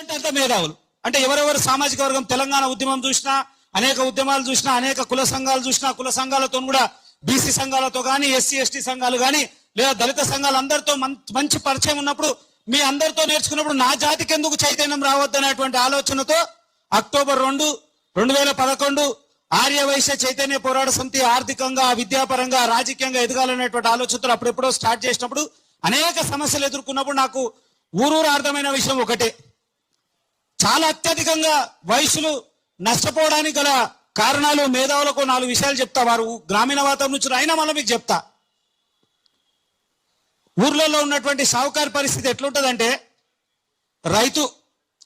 అంత మేధావులు. అంటే ఎవరెవరు సామాజిక వర్గం తెలంగాణ ఉద్యమం చూసినా అనేక ఉద్యమాలు చూసినా అనేక కుల సంఘాలు చూసినా కుల సంఘాలతో కూడా బీసీ సంఘాలతో కానీ ఎస్సీ ఎస్టీ సంఘాలు కానీ లేదా దళిత సంఘాలు అందరితో మంచి పరిచయం ఉన్నప్పుడు మీ అందరితో నేర్చుకున్నప్పుడు నా జాతికి ఎందుకు చైతన్యం రావద్దనేటువంటి ఆలోచనతో అక్టోబర్ రెండు రెండు వేల పదకొండు ఆర్య వైశ్య చైతన్య పోరాట సమితి ఆర్థికంగా విద్యాపరంగా రాజకీయంగా ఎదగాలనేటువంటి ఆలోచనతో అప్పుడెప్పుడో స్టార్ట్ చేసినప్పుడు అనేక సమస్యలు ఎదుర్కొన్నప్పుడు నాకు ఊరూరు అర్థమైన విషయం ఒకటే. చాలా అత్యధికంగా వయసులు నష్టపోవడానికి గల కారణాలు మేధావులకు నాలుగు విషయాలు చెప్తా. వారు గ్రామీణ వాతావరణం నుంచి అయినా మళ్ళీ మీకు చెప్తా. ఊర్లలో ఉన్నటువంటి సావుకారి పరిస్థితి ఎట్లుంటుందంటే రైతు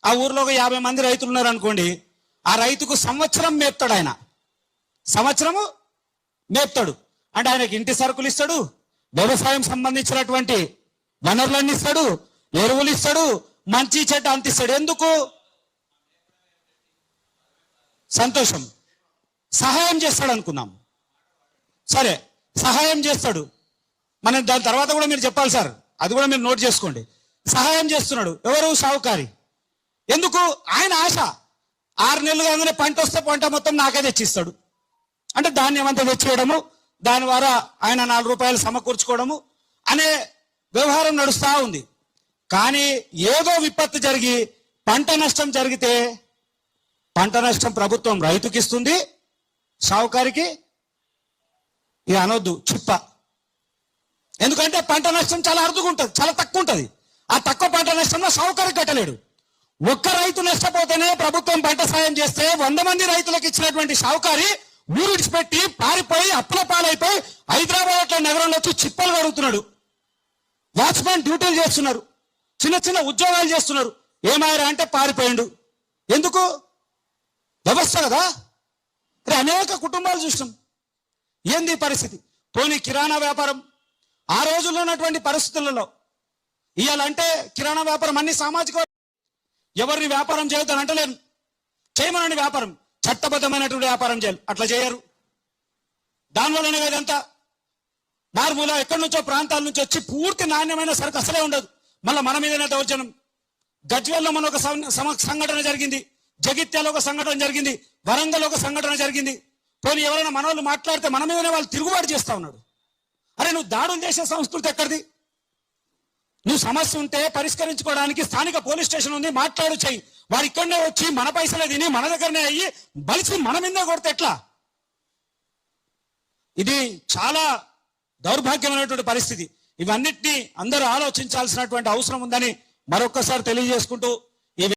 ఆ ఊర్లో ఒక యాభై మంది రైతులు ఉన్నారు అనుకోండి ఆ రైతుకు సంవత్సరం మేపుతాడు ఆయన. సంవత్సరము మేపుతాడు. అంటే ఆయనకి ఇంటి సరుకులు ఇస్తాడు వ్యవసాయం సంబంధించినటువంటి వనరులన్నీ ఇస్తాడు ఎరువులు ఇస్తాడు మంచి చెడ్డ అంత ఇస్తాడు ఎందుకు? సంతోషం. సహాయం చేస్తాడు అనుకున్నాం సరే సహాయం చేస్తాడు. మనం దాని తర్వాత కూడా మీరు చెప్పాలి సార్. అది కూడా మీరు నోట్ చేసుకోండి. సహాయం చేస్తున్నాడు. ఎవరు? సావుకారి. ఎందుకు? ఆయన ఆశ. ఆరు నెలలు కాగానే పంట వస్తే పంట మొత్తం నాకే తెచ్చిస్తాడు. అంటే ధాన్యం అంతా తెచ్చేయడము? దాని ద్వారా ఆయన నాలుగు రూపాయలు సమకూర్చుకోవడము అనే వ్యవహారం నడుస్తూ ఉంది. కానీ ఏదో విపత్తు జరిగి పంట నష్టం జరిగితే పంట నష్టం ప్రభుత్వం రైతుకి ఇస్తుంది సావుకారికి ఇది అనొద్దు చిప్ప. ఎందుకంటే పంట నష్టం చాలా అరుదుగా ఉంటుంది చాలా తక్కువ ఉంటుంది. ఆ తక్కువ పంట నష్టంలో సావుకారికి కట్టలేడు. ఒక్క రైతు నష్టపోతేనే ప్రభుత్వం పంట సాయం చేస్తే వంద మంది రైతులకు ఇచ్చినటువంటి సావుకారి ఊరు విడిచిపెట్టి పారిపోయి అప్పుల పాలైపోయి హైదరాబాద్ అట్లా నగరంలో వచ్చి చిప్పలు కడుగుతున్నాడు. వాచ్మెన్ డ్యూటీలు చేస్తున్నారు చిన్న చిన్న ఉద్యోగాలు చేస్తున్నారు. ఏమాయరా అంటే పారిపోయిండు. ఎందుకు? వ్యవస్థ కదా? మరి అనేక కుటుంబాలు చూసినాం. ఏంది పరిస్థితి? పోనీ కిరాణా వ్యాపారం. ఆ రోజుల్లో ఉన్నటువంటి పరిస్థితులలో ఇవ్వాలంటే కిరాణా వ్యాపారం అన్ని సామాజిక ఎవరిని వ్యాపారం చేయొద్దని అంటలేను చేయమనండి వ్యాపారం. చట్టబద్ధమైనటువంటి వ్యాపారం చేయాలి. అట్లా చేయరు. దానివల్లనే ఇదంతా మారుమూల ఎక్కడి నుంచో ప్రాంతాల నుంచి వచ్చి పూర్తి నాణ్యమైన సరుకు అసలే ఉండదు. మళ్ళీ మన మీదనే దౌర్జన్యం. గజ్వెల్లో మన ఒక సమ- సంఘటన జరిగింది. జగిత్యాల ఒక సంఘటన జరిగింది వరంగల్ ఒక సంఘటన జరిగింది. పోనీ ఎవరైనా మనవాళ్ళు మాట్లాడితే మన మీదనే వాళ్ళు తిరుగుబాటు చేస్తా ఉన్నాడు. అరే నువ్వు దాడులు చేసే సంస్కృతి ఎక్కడిది? నువ్వు సమస్య ఉంటే పరిష్కరించుకోవడానికి స్థానిక పోలీస్ స్టేషన్ ఉంది మాట్లాడు చెయ్యి. వాడు ఇక్కడనే వచ్చి మన పైసలే తిని మన దగ్గరనే అయ్యి బలిసి మన మీదే కొడితే ఎట్లా? ఇది చాలా దౌర్భాగ్యమైనటువంటి పరిస్థితి. ఇవన్నిటినీ అందరూ ఆలోచించాల్సినటువంటి అవసరం ఉందని మరొక్కసారి తెలియజేసుకుంటూ